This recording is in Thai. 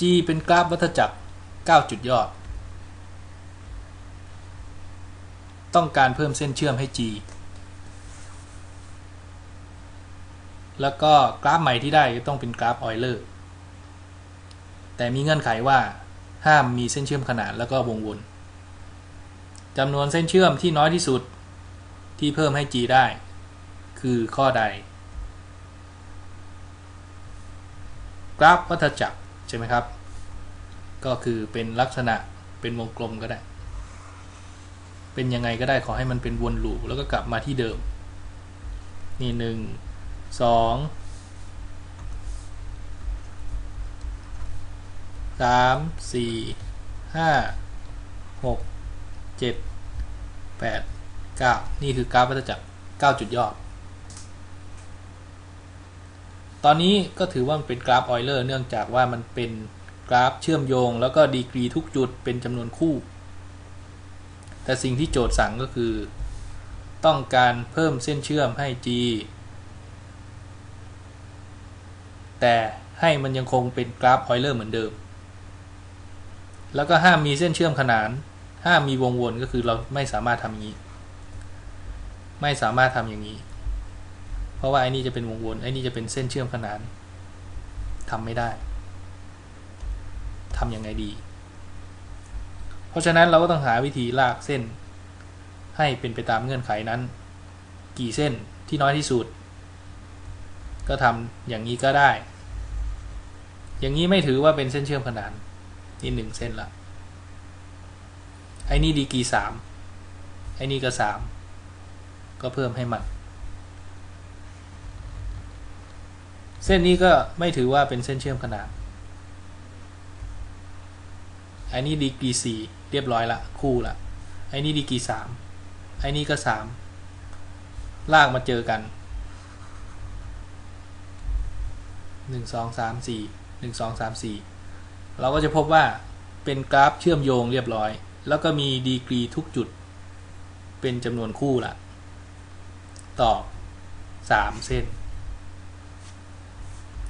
G เป็นกราฟวัฏจักร 9 จุดยอด ต้องการเพิ่มเส้นเชื่อมให้ G แล้วก็กราฟใหม่ที่ได้ต้องเป็นกราฟออยเลอร์ แต่มีเงื่อนไขว่าห้ามมีเส้นเชื่อมขนานแล้วก็วงวนจำนวนเส้นเชื่อมที่น้อยที่สุดที่เพิ่มให้ G ได้ คือข้อใด กราฟวัฏจักร ช่ไหมครับ ก็คือเป็นลักษณะเป็นวงกลมก็ได้ เป็นยังไงก็ได้ขอให้มันเป็นวนลูปแล้วก็กลับมาที่เดิม นี่หนึ่งสองสามสี่ห้าหกเจ็ดแปดเก้านี่คือกราฟวัฏจักรเก้าจุดยอด ตอนนี้ก็ถือว่ามันเป็นกราฟออยเลอร์เนื่องจากว่ามันเป็นกราฟเชื่อมโยง แล้วก็ดีกรีทุกจุดเป็นจำนวนคู่ แต่สิ่งที่โจทย์สั่งก็คือ ต้องการเพิ่มเส้นเชื่อมให้ G แต่ให้มันยังคงเป็นกราฟออยเลอร์เหมือนเดิม แล้วก็ห้ามมีเส้นเชื่อมขนาน ห้ามมีวงวนก็คือเราไม่สามารถทำอย่างนี้ ไม่สามารถทำอย่างนี้ ราะว่าไอ้นี่จะเป็นวงวนไอ้นี่จะเป็นเส้นเชื่อมขนานทำไม่ได้ทำยังไงดี เพราะฉะนั้นเราก็ต้องหาวิธีลากเส้น ให้เป็นไปตามเงื่อนไขนั้น กี่เส้นที่น้อยที่สุด ก็ทำอย่างนี้ก็ได้ อย่างนี้ไม่ถือว่าเป็นเส้นเชื่อมขนานนี่หนึ่งเส้นละไอ้นี่ดีกรีสามไอ้นี่ก็สามก็เพิ่มให้มัน เส้นนี้ก็ไม่ถือว่าเป็นเส้นเชื่อมขนานไอ้นี่ดีกรีสี่เรียบร้อยละคู่ละไอ้นี่ดีกรีสามไอ้นี่ก็สามลากมาเจอกันหนึ่งสองสามสี่หนึ่งสองสามสี่เราก็จะพบว่าเป็นกราฟเชื่อมโยงเรียบร้อย แล้วก็มีดีกรีทุกจุด เป็นจำนวนคู่ละต่อสามเส้น